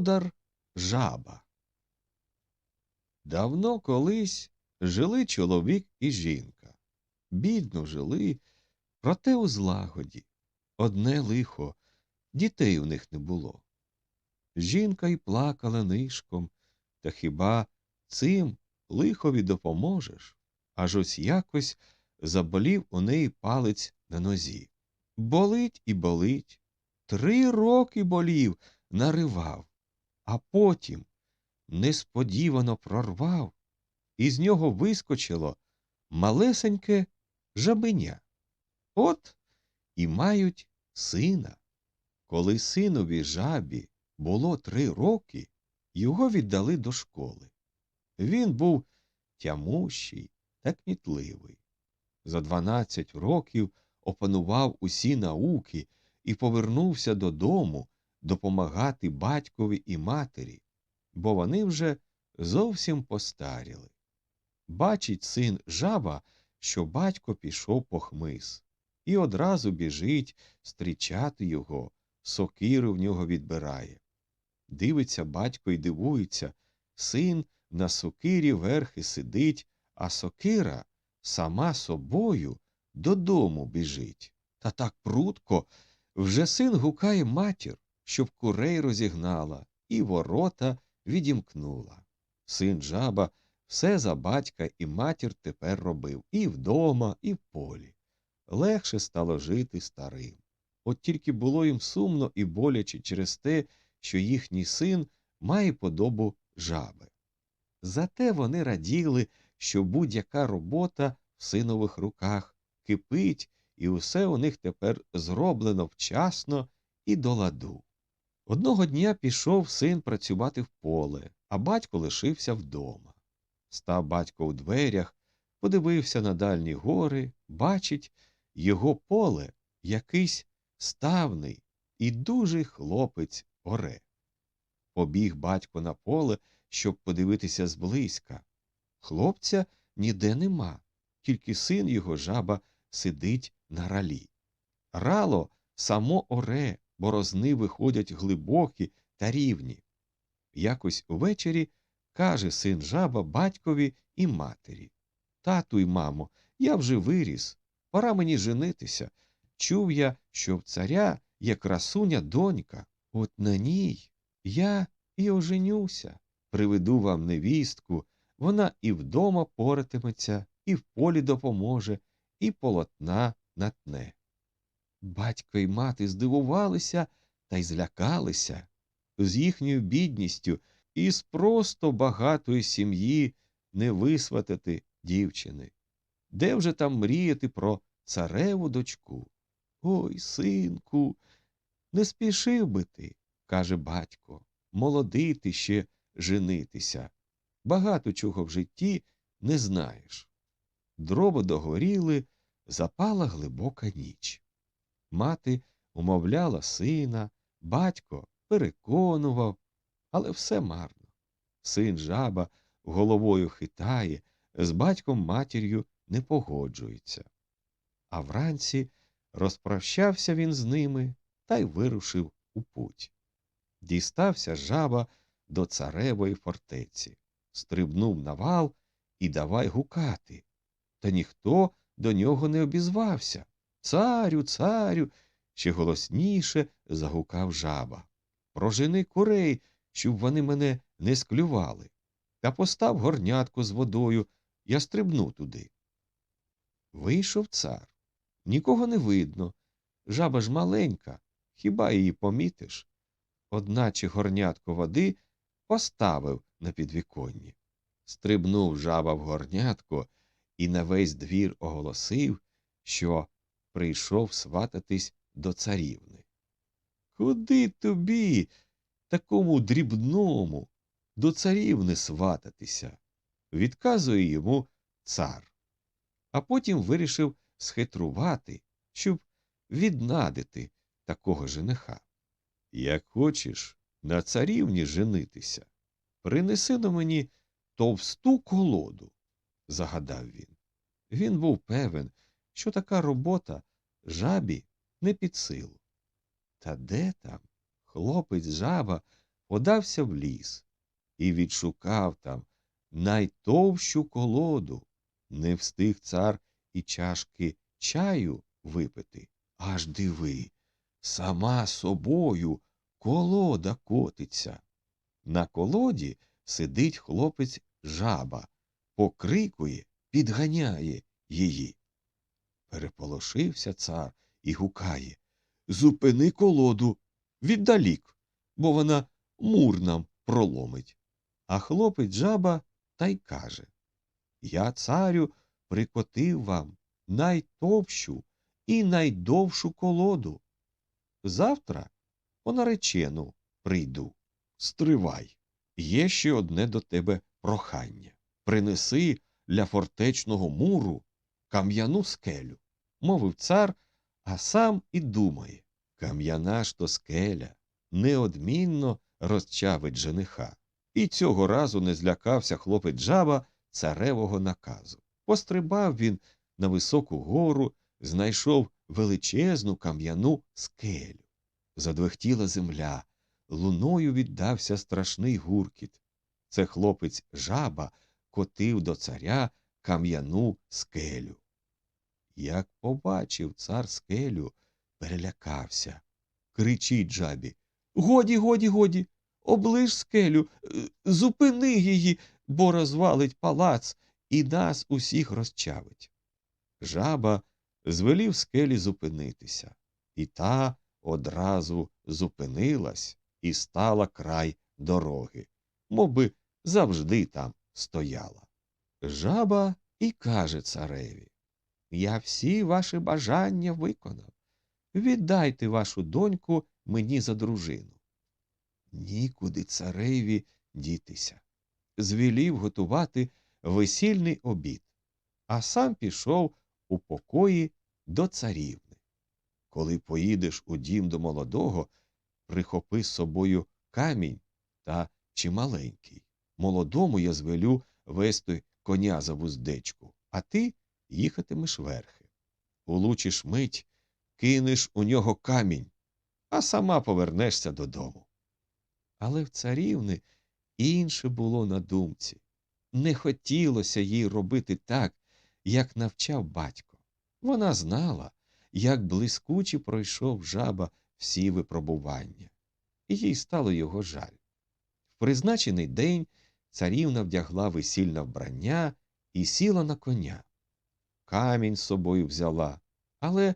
Володар жаба. Давно колись жили чоловік і жінка. Бідно жили, проте у злагоді. Одне лихо, дітей у них не було. Жінка й плакала нишком, та хіба цим лихові допоможеш? Аж ось якось заболів у неї палець на нозі. Болить і болить. Три роки болів, наривав, а потім несподівано прорвав, і з нього вискочило малесеньке жабеня. От і мають сина. Коли синові жабі було три роки, його віддали до школи. Він був тямущий та кмітливий. За дванадцять років опанував усі науки і повернувся додому допомагати батькові і матері, бо вони вже зовсім постаріли. Бачить син жаба, що батько пішов по хмиз, і одразу біжить стрічати його, сокиру в нього відбирає. Дивиться батько і дивується, син на сокирі верхи сидить, а сокира сама собою додому біжить. Та так прутко вже син гукає матір, щоб курей розігнала, і ворота відімкнула. Син жаба все за батька і матір тепер робив і вдома, і в полі. Легше стало жити старим. От тільки було їм сумно і боляче через те, що їхній син має подобу жаби. Зате вони раділи, що будь-яка робота в синових руках кипить, і усе у них тепер зроблено вчасно і до ладу. Одного дня пішов син працювати в поле, а батько лишився вдома. Став батько у дверях, подивився на дальні гори, бачить його поле якийсь ставний і дужий хлопець оре. Побіг батько на поле, щоб подивитися зблизька. Хлопця ніде нема, тільки син його жаба сидить на ралі. Рало само оре, борозни виходять глибокі та рівні. Якось увечері каже син жаба батькові і матері Тату й мамо, я вже виріс, пора мені женитися. Чув я, що в царя є красуня донька, от на ній я і оженюся. Приведу вам невістку, вона і вдома поратиметься, і в полі допоможе, і полотна натне. Батько й мати здивувалися та й злякалися. З їхньою бідністю і з просто багатої сім'ї не висватати дівчини. Де вже там мріяти про цареву дочку? Ой, синку, не спішив би ти, каже батько, молодий ти ще женитися. Багато чого в житті не знаєш. Дроби догоріли, запала глибока ніч. Мати умовляла сина, батько переконував, але все марно. Син жаба головою хитає, з батьком матір'ю не погоджується. А вранці розпрощався він з ними та й вирушив у путь. Дістався жаба до царевої фортеці, стрибнув на вал і давай гукати. Та ніхто до нього не обізвався. Царю, царю. ще голосніше загукав жаба. Прожени курей, щоб вони мене не склювали. Та постав горнятку з водою, я стрибну туди. Вийшов цар. Нікого не видно. Жаба ж маленька, хіба її помітиш? Одначе горнятко води поставив на підвіконні. Стрибнув жаба в горнятко і на весь двір оголосив, що прийшов свататись до царівни. Куди тобі, такому дрібному, до царівни свататися? відказує йому цар. А потім вирішив схитрувати, щоб віднадити такого жениха. Як хочеш на царівні женитися, принеси до мені товсту колоду, загадав він. Він був певен, що така робота жабі не під силу. Та де там? Хлопець жаба подався в ліс і відшукав там найтовщу колоду. Не встиг цар і чашки чаю випити. Аж диви, сама собою колода котиться. На колоді сидить хлопець жаба, покрикує, підганяє її. Переполошився цар і гукає Зупини колоду віддалік, бо вона мур нам проломить. А хлопець жаба та й каже Я, царю, прикотив вам найтовщу і найдовшу колоду. Завтра по наречену прийду. Стривай. Є ще одне до тебе прохання. Принеси для фортечного муру кам'яну скелю, мовив цар, а сам і думає кам'яна ж то скеля неодмінно розчавить жениха. І цього разу не злякався хлопець жаба царевого наказу. Пострибав він на високу гору, знайшов величезну кам'яну скелю. Задвихтіла земля, луною віддався страшний гуркіт. Це хлопець жаба котив до царя кам'яну скелю. Як побачив цар скелю, перелякався. Кричить жабі Годі, годі, годі, оближ скелю, е, зупини її, бо розвалить палац і нас усіх розчавить. Жаба звелів скелі зупинитися, і та одразу зупинилась і стала край дороги, мовби завжди там стояла. Жаба і каже цареві Я всі ваші бажання виконав. Віддайте вашу доньку мені за дружину. Нікуди цареві дітися. Звелів готувати весільний обід, а сам пішов у покої до царівни. Коли поїдеш у дім до молодого, прихопи з собою камінь та чималенький. Молодому я звелю вести коня за вуздечку, а ти їхатимеш верхи. Улучиш мить, кинеш у нього камінь, а сама повернешся додому. Але в царівни інше було на думці. Не хотілося їй робити так, як навчав батько. Вона знала, як блискуче пройшов жаба всі випробування, і їй стало його жаль. В призначений день царівна вдягла весільне вбрання і сіла на коня. Камінь з собою взяла, але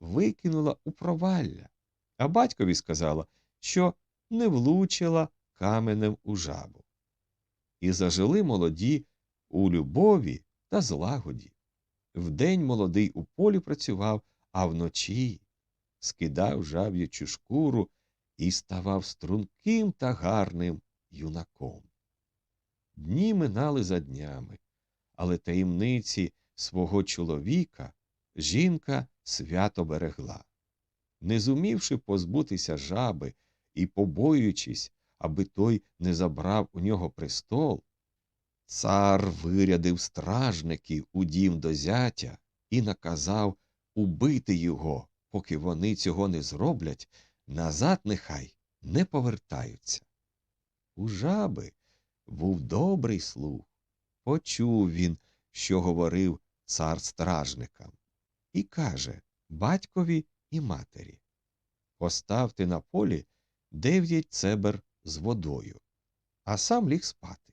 викинула у провалля, а батькові сказала, що не влучила каменем у жабу. І зажили молоді у любові та злагоді. Вдень молодий у полі працював, а вночі скидав жаб'ячу шкуру і ставав струнким та гарним юнаком. Дні минали за днями, але таємниці свого чоловіка жінка свято берегла. Не зумівши позбутися жаби і побоюючись, аби той не забрав у нього престол, цар вирядив стражників у дім до зятя і наказав убити його, поки вони цього не зроблять, назад нехай не повертаються. У жаби був добрий слух. Почув він, що говорив цар стражникам, і каже батькові і матері Поставте на полі дев'ять цебер з водою, а сам ліг спати.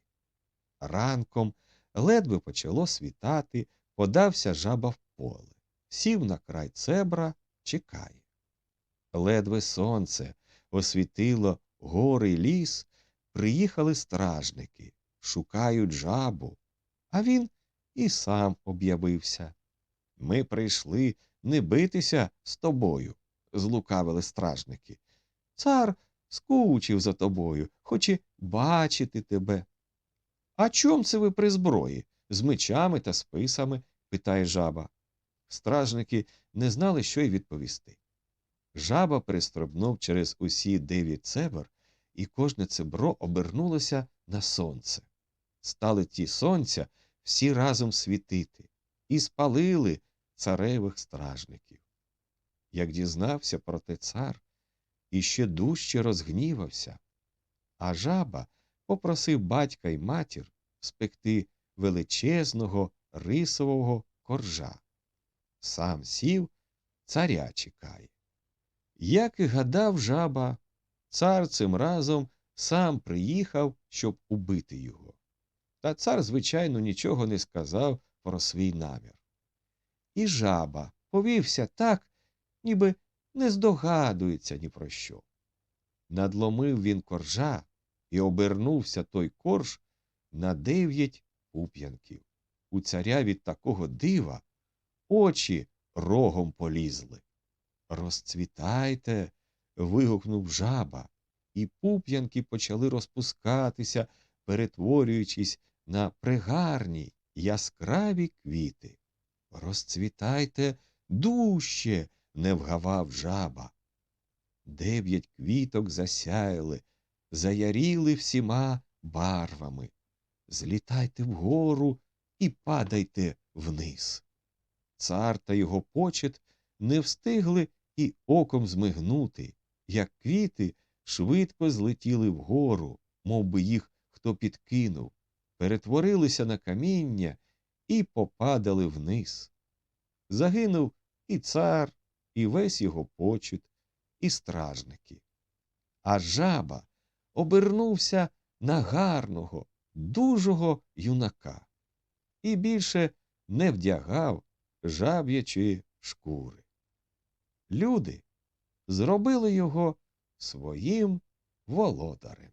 Ранком ледве почало світати, подався жаба в поле, сів на край цебра, чекає. Ледве сонце освітило гори й ліс, приїхали стражники, шукають жабу, а він і сам об'явився. Ми прийшли не битися з тобою, злукавили стражники. Цар скучив за тобою, хоче бачити тебе. А чом це ви при зброї? З мечами та списами? питає жаба. Стражники не знали, що й відповісти. Жаба пристробнув через усі дев'ять цебр, і кожне цебро обернулося на сонце. Стали ті сонця всі разом світити і спалили царевих стражників. Як дізнався про те цар, іще дужче розгнівався, А жаба попросив батька й матір спекти величезного рисового коржа. Сам сів, царя чекає. Як і гадав жаба, цар цим разом сам приїхав, щоб убити його. Та цар, звичайно, нічого не сказав про свій намір. І жаба повівся так, ніби не здогадується ні про що. Надломив він коржа і обернувся той корж на дев'ять пуп'янків. У царя від такого дива очі рогом полізли. Розцвітайте. вигукнув жаба, і пуп'янки почали розпускатися, перетворюючись на пригарні яскраві квіти. Розцвітайте дужче, не вгавав жаба. Дев'ять квіток засяяли, заяріли всіма барвами. Злітайте вгору і падайте вниз. Цар та його почет не встигли і оком змигнути, як квіти швидко злетіли вгору, мов би їх хто підкинув, перетворилися на каміння і попадали вниз. Загинув і цар, і весь його почет, і стражники. А жаба обернувся на гарного, дужого юнака і більше не вдягав жаб'ячої шкури. Люди зробили його своїм володарем.